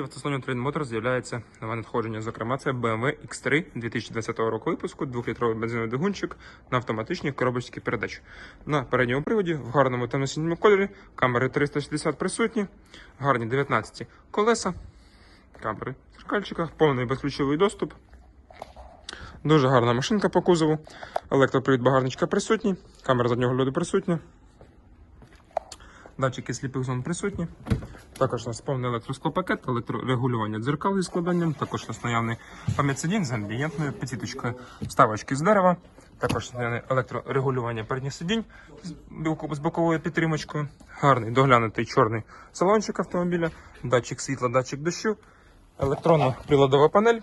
В автосалоні Trade Motors з'являється нове надходження. Зокрема, це BMW X3 2020 року випуску, 2-літровий бензиновий двигунчик на автоматичній коробочці передач. На передньому приводі в гарному темно-синьому кольорі, камери 360 присутні, гарні 19 колеса, камери в зеркальчиках, повний безключовий доступ. Дуже гарна машинка по кузову. Електропривід багажничка присутній, камера заднього льоду присутня. Датчики сліпих зон присутні. Також у нас повний електросклопакет, електрорегулювання дзеркал зі складанням, також у нас наявний пам'ять з амбієнтною підсвіточкою вставочки з дерева, також електрорегулювання передніх сидінь з боковою підтримочкою, гарний доглянутий чорний салончик автомобіля, датчик світла, датчик дощу, електронна приладова панель,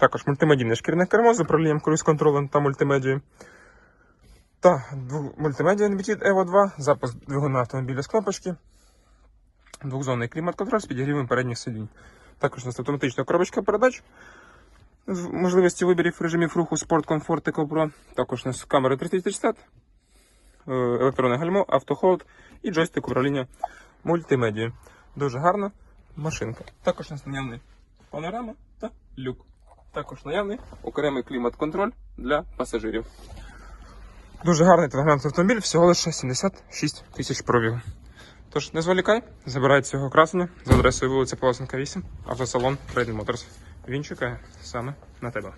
також мультимедійне шкірне кермо з управлінням круїз-контролем та мультимедією. Та мультимедіа NVT Evo 2, запуск двигуна автомобіля з кнопочки, двохзонний клімат-контроль з підігрівом передніх сидінь. Також у нас автоматична коробочка передач з можливості виборів режимів руху Sport, Comfort, Eco Pro. Також у нас камери 360, е, електронне гальмо, автохолд і джойстик управління мультимедією. Дуже гарна машинка. Також у нас наявний панорама та люк. Також наявний окремий клімат-контроль для пасажирів. Дуже гарний телеграмний автомобіль, всього лише 76 тисяч пробігу. Тож не зволікай, забирай цього красення за адресою вулиця Полосенка 8, автосалон Trading Motors. Він чекає саме на тебе.